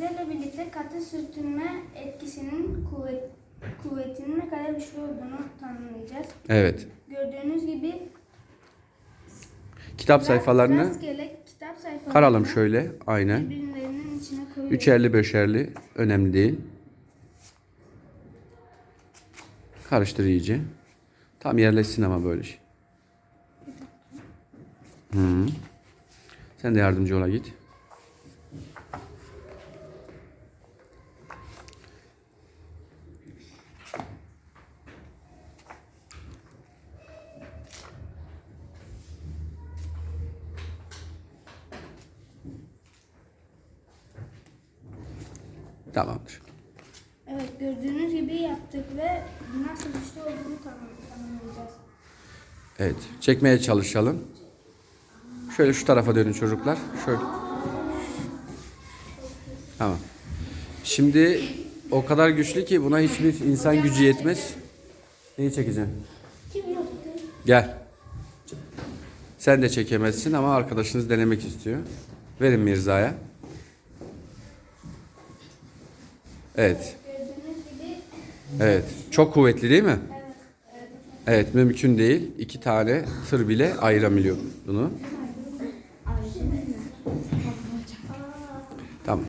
Örneklerle birlikte katı sürtünme etkisinin kuvvet, kuvvetinin ne kadar güçlü olduğunu tanımlayacağız. Evet. Gördüğünüz gibi Kitap sayfalarını rastgele kitap sayfalarını karalım şöyle. Aynen. birbirlerinin içine koyuyoruz. Üçerli beşerli önemli değil. Karıştır iyice. Tam yerleşsin ama böyle şey. Hı. Sen de yardımcı ola git. Tamamdır. Evet gördüğünüz gibi yaptık ve nasıl güçlü olduğunu tanım- tanımlayacağız. Evet. Çekmeye çalışalım. Şöyle şu tarafa dönün çocuklar. Şöyle. Tamam. Şimdi o kadar güçlü ki buna hiçbir insan gücü yetmez. Neyi çekeceğim? Gel. Sen de çekemezsin ama arkadaşınız denemek istiyor. Verin Mirza'ya. Evet. Evet. Çok kuvvetli değil mi? Evet mümkün değil. İki tane tır bile ayıramıyor bunu.